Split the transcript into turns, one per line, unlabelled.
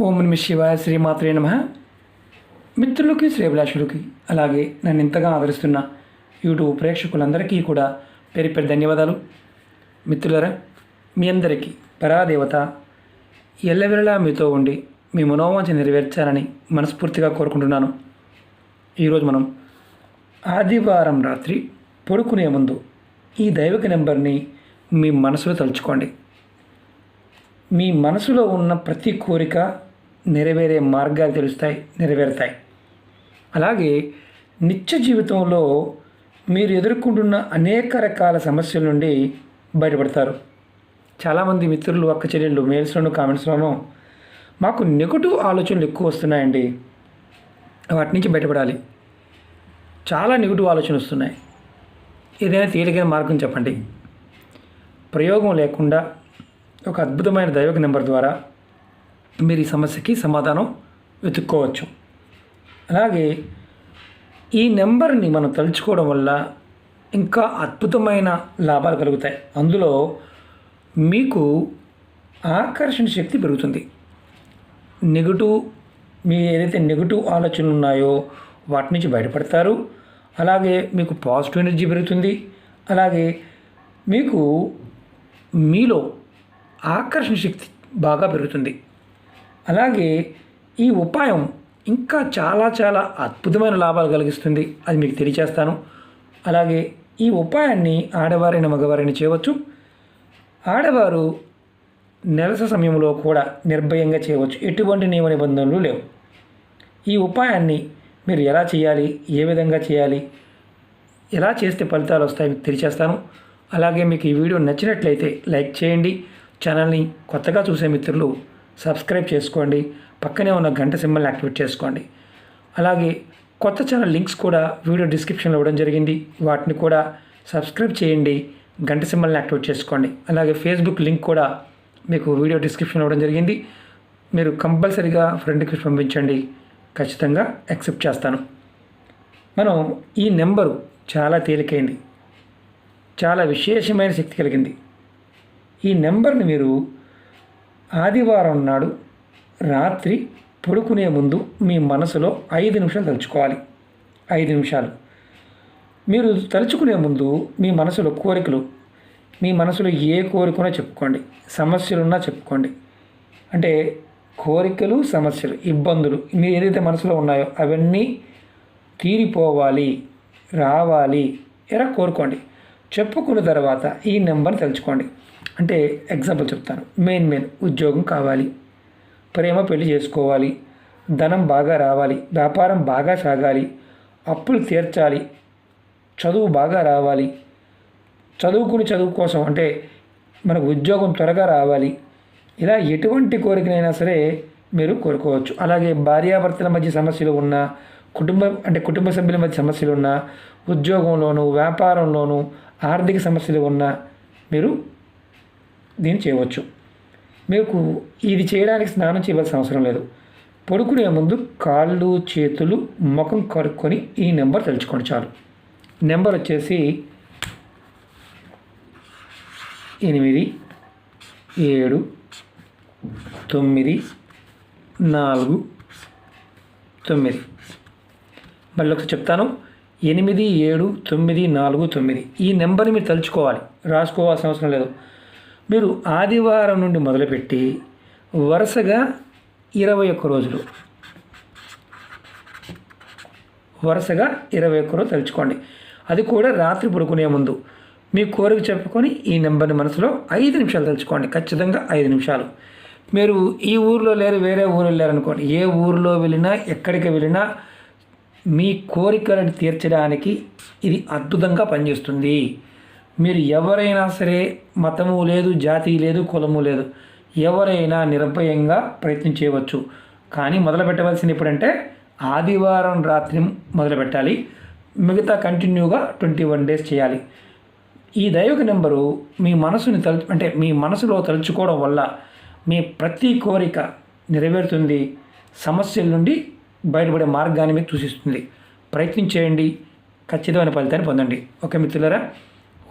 ఓం నమ శివాయ శ్రీమాత్రే నమ. మిత్రులకి శ్రీభిలాషులకి అలాగే నన్ను ఇంతగా ఆదరిస్తున్న యూట్యూబ్ ప్రేక్షకులందరికీ కూడా పేరు పేరు ధన్యవాదాలు. మిత్రులరా మీ అందరికీ పరాదేవత ఎల్లవెల్లా మీతో ఉండి మీ మనోవాంఛ నెరవేర్చాలని మనస్ఫూర్తిగా కోరుకుంటున్నాను. ఈరోజు మనం ఆదివారం రాత్రి పడుకునే ముందు ఈ దైవిక నెంబర్ని మీ మనసులో తలుచుకోండి. మీ మనసులో ఉన్న ప్రతి కోరిక నెరవేరే మార్గాలు తెలుస్తాయి నెరవేరుతాయి. అలాగే నిత్య జీవితంలో మీరు ఎదుర్కొంటున్న అనేక రకాల సమస్యల నుండి బయటపడతారు. చాలామంది మిత్రులు అక్క చెల్లెళ్ళు మెయిల్స్లోనూ కామెంట్స్లోనూ మాకు నెగటివ్ ఆలోచనలు ఎక్కువ వస్తున్నాయండి. వాటి నుంచి బయటపడాలి. చాలా నెగిటివ్ ఆలోచనలు వస్తున్నాయి. ఏదైనా తేలికైన మార్గం చెప్పండి. ప్రయోగం లేకుండా ఒక అద్భుతమైన దైవక నెంబర్ ద్వారా మీరు ఈ సమస్యకి సమాధానం వెతుక్కోవచ్చు. అలాగే ఈ నెంబర్ని మనం తలుచుకోవడం వల్ల ఇంకా అద్భుతమైన లాభాలు కలుగుతాయి. అందులో మీకు ఆకర్షణ శక్తి పెరుగుతుంది. నెగటివ్ మీ ఏదైతే నెగటివ్ ఆలోచనలు ఉన్నాయో వాటి నుంచి బయటపడతారు. అలాగే మీకు పాజిటివ్ ఎనర్జీ పెరుగుతుంది. అలాగే మీకు మీలో ఆకర్షణ శక్తి బాగా పెరుగుతుంది. అలాగే ఈ ఉపాయం ఇంకా చాలా చాలా అద్భుతమైన లాభాలు కలిగిస్తుంది అది మీకు తెలియచేస్తాను. అలాగే ఈ ఉపాయాన్ని ఆడవారైన మగవారైన చేయవచ్చు. ఆడవారు నెలస సమయంలో కూడా నిర్భయంగా చేయవచ్చు. ఎటువంటి నియమ నిబంధనలు లేవు. ఈ ఉపాయాన్ని మీరు ఎలా చేయాలి? ఏ విధంగా చేయాలి? ఎలా చేస్తే ఫలితాలు వస్తాయి? మీకు తెలియచేస్తాను. అలాగే మీకు ఈ వీడియో నచ్చినట్లయితే లైక్ చేయండి. ఛానల్ని కొత్తగా చూసే మిత్రులు సబ్స్క్రైబ్ చేసుకోండి. పక్కనే ఉన్న గంట సింబల్ని యాక్టివేట్ చేసుకోండి. అలాగే కొత్త ఛానల్ లింక్స్ కూడా వీడియో డిస్క్రిప్షన్లో ఇవ్వడం జరిగింది. వాటిని కూడా సబ్స్క్రైబ్ చేయండి. గంట సింబల్ని యాక్టివేట్ చేసుకోండి. అలాగే ఫేస్బుక్ లింక్ కూడా మీకు వీడియో డిస్క్రిప్షన్లో ఇవ్వడం జరిగింది. మీరు కంపల్సరీగా ఫ్రెండ్ రిక్వెస్ట్ పంపించండి. ఖచ్చితంగా యాక్సెప్ట్ చేస్తాను. మనం ఈ నెంబరు చాలా తేలికైంది. చాలా విశేషమైన శక్తి కలిగింది. ఈ నెంబర్ని మీరు ఆదివారం నాడు రాత్రి పడుకునే ముందు మీ మనసులో ఐదు నిమిషాలు తలుచుకోవాలి. ఐదు నిమిషాలు. మీరు తలుచుకునే ముందు మీ మనసులో కోరికలు మీ మనసులో ఏ కోరికనో చెప్పుకోండి. సమస్యలున్నా చెప్పుకోండి. అంటే కోరికలు సమస్యలు ఇబ్బందులు మీరు ఏదైతే మనసులో ఉన్నాయో అవన్నీ తీరిపోవాలి రావాలి ఎలా కోరుకోండి. చెప్పుకున్న తర్వాత ఈ నెంబర్ని తలుచుకోండి. అంటే ఎగ్జాంపుల్ చెప్తాను. మెయిన్ మెయిన్ ఉద్యోగం కావాలి. ప్రేమ పెళ్ళి చేసుకోవాలి. ధనం బాగా రావాలి. వ్యాపారం బాగా సాగాలి. అప్పులు తీర్చాలి. చదువు బాగా రావాలి. చదువుకుని చదువు కోసం అంటే మనకు ఉద్యోగం త్వరగా రావాలి. ఇలా ఎటువంటి కోరికనైనా సరే మీరు కోరుకోవచ్చు. అలాగే భార్యాభర్తల మధ్య సమస్యలు ఉన్నా కుటుంబం అంటే కుటుంబ సభ్యుల మధ్య సమస్యలు ఉన్నా ఉద్యోగంలోనూ వ్యాపారంలోనూ ఆర్థిక సమస్యలు ఉన్నా మీరు దీన్ని చేయవచ్చు. మీకు ఇది చేయడానికి స్నానం చేయవలసిన అవసరం లేదు. పడుకునే ముందు కాళ్ళు చేతులు ముఖం కడుక్కొని ఈ నెంబర్ తెలుసుకోండి చాలు. నెంబర్ వచ్చేసి ఎనిమిది ఏడు తొమ్మిది నాలుగు తొమ్మిది. మళ్ళీ ఒకసారి చెప్తాను. ఎనిమిది ఏడు తొమ్మిది నాలుగు తొమ్మిది. ఈ నెంబర్ని మీరు తలుచుకోవాలి. రాసుకోవాల్సిన అవసరం లేదు. మీరు ఆదివారం నుండి మొదలుపెట్టి వరుసగా ఇరవై ఒక్క రోజులు. వరుసగా ఇరవై ఒక్క రోజు తలుచుకోండి. అది కూడా రాత్రి పడుకునే ముందు. మీ కోరిక చెప్పుకొని ఈ నెంబర్ని మనసులో ఐదు నిమిషాలు తలుచుకోండి. ఖచ్చితంగా ఐదు నిమిషాలు. మీరు ఈ ఊరిలో లేరు వేరే ఊరిలో లేరనుకోండి ఏ ఊరిలో వెళ్ళినా ఎక్కడికి వెళ్ళినా మీ కోరికలను తీర్చడానికి ఇది అద్భుతంగా పనిచేస్తుంది. మీరు ఎవరైనా సరే మతము లేదు జాతి లేదు కులము లేదు ఎవరైనా నిర్భయంగా ప్రయత్నం చేయవచ్చు. కానీ మొదలు పెట్టవలసింది ఎప్పుడంటే ఆదివారం రాత్రి మొదలు పెట్టాలి మిగతా కంటిన్యూగా ట్వంటీ వన్ డేస్ చేయాలి. ఈ దైవిక నెంబరు మీ మనసుని తలుచు అంటే మీ మనసులో తలుచుకోవడం వల్ల మీ ప్రతి కోరిక నెరవేరుతుంది. సమస్యల నుండి బయటపడే మార్గాన్ని మీకు సూచిస్తుంది. ప్రయత్నం చేయండి. ఖచ్చితమైన ఫలితాన్ని పొందండి. ఓకే మిత్రులరా